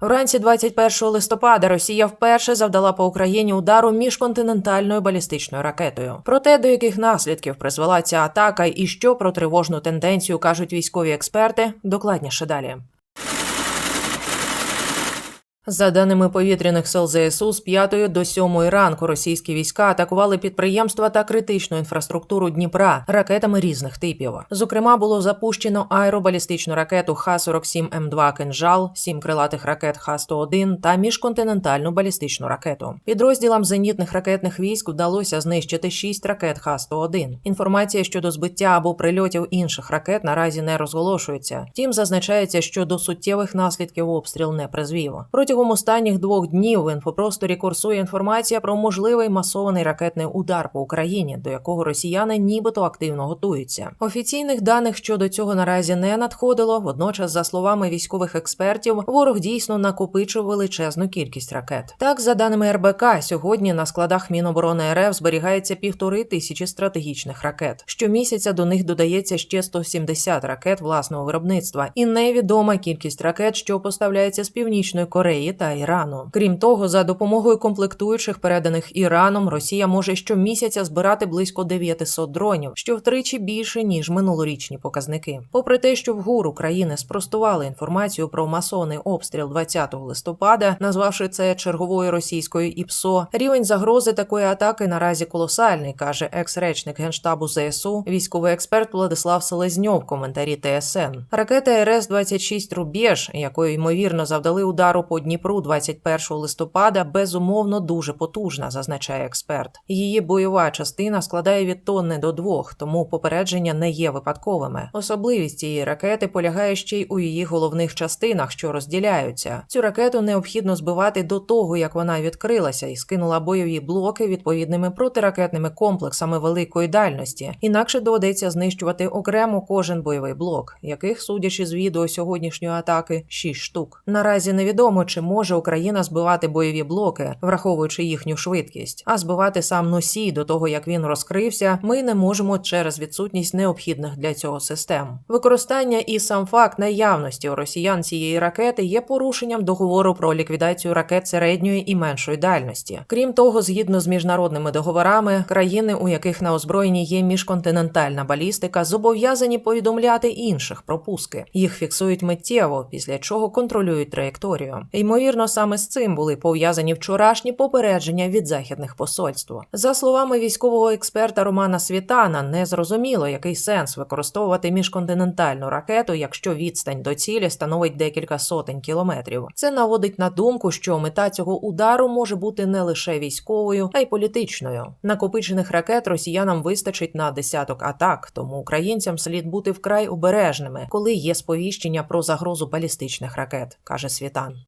Вранці 21 листопада Росія вперше завдала по Україні удару міжконтинентальною балістичною ракетою. Про те, до яких наслідків призвела ця атака і що про тривожну тенденцію кажуть військові експерти, докладніше далі. За даними повітряних сил ЗСУ, з 5 до 7 ранку російські війська атакували підприємства та критичну інфраструктуру Дніпра ракетами різних типів. Зокрема, було запущено аеробалістичну ракету Х-47М2 «Кинжал», сім крилатих ракет Х-101 та міжконтинентальну балістичну ракету. Підрозділам зенітних ракетних військ вдалося знищити шість ракет Х-101. Інформація щодо збиття або прильотів інших ракет наразі не розголошується. Втім, зазначається, що до суттєвих наслідків обстріл не призвів. Протягом останніх двох днів в інфопросторі курсує інформація про можливий масований ракетний удар по Україні, до якого росіяни нібито активно готуються. Офіційних даних щодо цього наразі не надходило. Водночас, за словами військових експертів, ворог дійсно накопичив величезну кількість ракет. Так, за даними РБК, сьогодні на складах Міноборони РФ зберігається півтори тисячі стратегічних ракет. Щомісяця до них додається ще 170 ракет власного виробництва, і невідома кількість ракет, що поставляється з північної Кореї та Ірану. Крім того, за допомогою комплектуючих, переданих Іраном, Росія може щомісяця збирати близько 900 дронів, що втричі більше ніж минулорічні показники. Попри те, що в ГУР України спростували інформацію про масований обстріл 20 листопада, назвавши це черговою російською ІПСО, рівень загрози такої атаки наразі колосальний, каже екс-речник генштабу ЗСУ, військовий експерт Владислав Селезньов. в Коментарі ТСН. Ракета РС 26 Рубєж, якою ймовірно завдали удару по Дніпру 21 листопада, безумовно дуже потужна, зазначає експерт. Її бойова частина складає від тонни до двох, тому попередження не є випадковими. Особливість цієї ракети полягає ще й у її головних частинах, що розділяються. Цю ракету необхідно збивати до того, як вона відкрилася і скинула бойові блоки відповідними протиракетними комплексами великої дальності. Інакше доведеться знищувати окремо кожен бойовий блок, яких, судячи з відео сьогоднішньої атаки, 6 штук. Наразі невідомо, чи може Україна збивати бойові блоки, враховуючи їхню швидкість, а збивати сам носій до того, як він розкрився, ми не можемо через відсутність необхідних для цього систем. Використання і сам факт наявності у росіян цієї ракети є порушенням договору про ліквідацію ракет середньої і меншої дальності. Крім того, згідно з міжнародними договорами, країни, у яких на озброєнні є міжконтинентальна балістика, зобов'язані повідомляти інших про пуски. Їх фіксують миттєво, після чого контролюють траєкторію. Ймовірно, саме з цим були пов'язані вчорашні попередження від західних посольств. За словами військового експерта Романа Світана, не зрозуміло, який сенс використовувати міжконтинентальну ракету, якщо відстань до цілі становить декілька сотень кілометрів. Це наводить на думку, що мета цього удару може бути не лише військовою, а й політичною. Накопичених ракет росіянам вистачить на десяток атак, тому українцям слід бути вкрай обережними, коли є сповіщення про загрозу балістичних ракет, каже Світан.